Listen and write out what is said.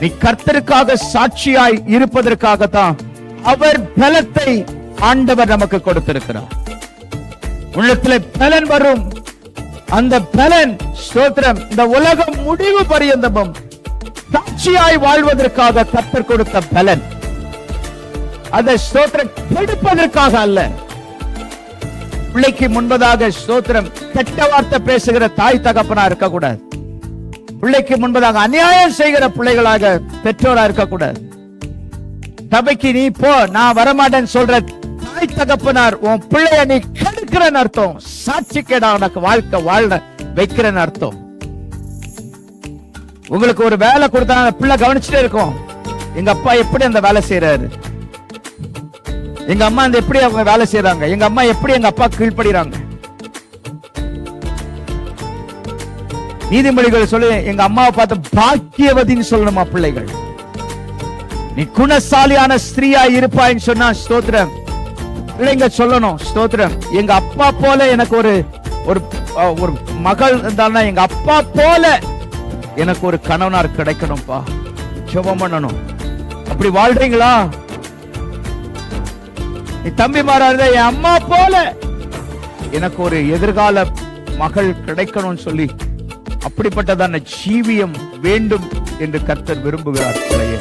நீ கர்த்தருக்காக சாட்சியாய் இருப்பதற்காகத்தான் அவர் பலத்தை ஆண்டவர் நமக்கு கொடுத்திருக்கிறார். உள்ளத்துல பலன் வரும். அந்த பலன் ஸ்தோத்திரம் இந்த உலகம் முடிவு பரியந்தமும் சாட்சியாய் வாழ்வதற்காக கர்த்தர் கொடுத்த பலன். அதை ஸ்தோத்திரம் கெடுப்பதற்காக அல்ல. பிள்ளைக்கு முன்பதாக ஸ்தோத்திரம் கெட்ட வார்த்தை பேசுகிற தாய் தகப்பனா இருக்கக்கூடாது. பிள்ளைக்கு முன்பதாக அநியாயம் செய்கிற பிள்ளைகளாக பெற்றோரா இருக்கக்கூடாது. சபைக்கு நீ போ நான் வரமாட்டேன்னு சொல்ற தாய் தகப்பனார் உன் பிள்ளைய நீ கெடுக்கிறன்னு அர்த்தம். சாட்சிக்கேடா உனக்கு வாழ்க்கை வாழ வைக்கிறன்னு அர்த்தம். உங்களுக்கு ஒரு வேலை கொடுத்தா அந்த பிள்ளை கவனிச்சுட்டே இருக்கும். எங்க அப்பா எப்படி அந்த வேலை செய்யறாரு எங்க அம்மா அந்த எப்படி அவங்க வேலை செய்யறாங்க எங்க அம்மா எப்படி எங்க அப்பா கீழ்படுறாங்க நீதிமொழிகள் சொல்லு எங்க அம்மாவை பார்த்து பாக்கியவதின்னு சொல்லணுமா பிள்ளைகள்? நீ குணசாலியான ஸ்திரீயா இருப்பாய்ன்னு சொன்னா ஸ்தோத்திரம். பிள்ளைங்க சொல்லணும் ஸ்தோத்திரம். எங்க அப்பா போல எனக்கு ஒரு ஒரு ஒரு மகள் இருந்தாலும் எங்க அப்பா போல எனக்கு ஒரு கணவனார் கிடைக்கணும்ப்பா ஜெபம் பண்ணணும். அப்படி வாழ்றீங்களா? நீ தம்பி மாறாத என் அம்மா போல எனக்கு ஒரு எதிர்கால மகள் கிடைக்கணும்னு சொல்லி அப்படிப்பட்டதான ஜீவியம் வேண்டும் என்று கர்த்தர் விரும்புகிறார் பிள்ளையே.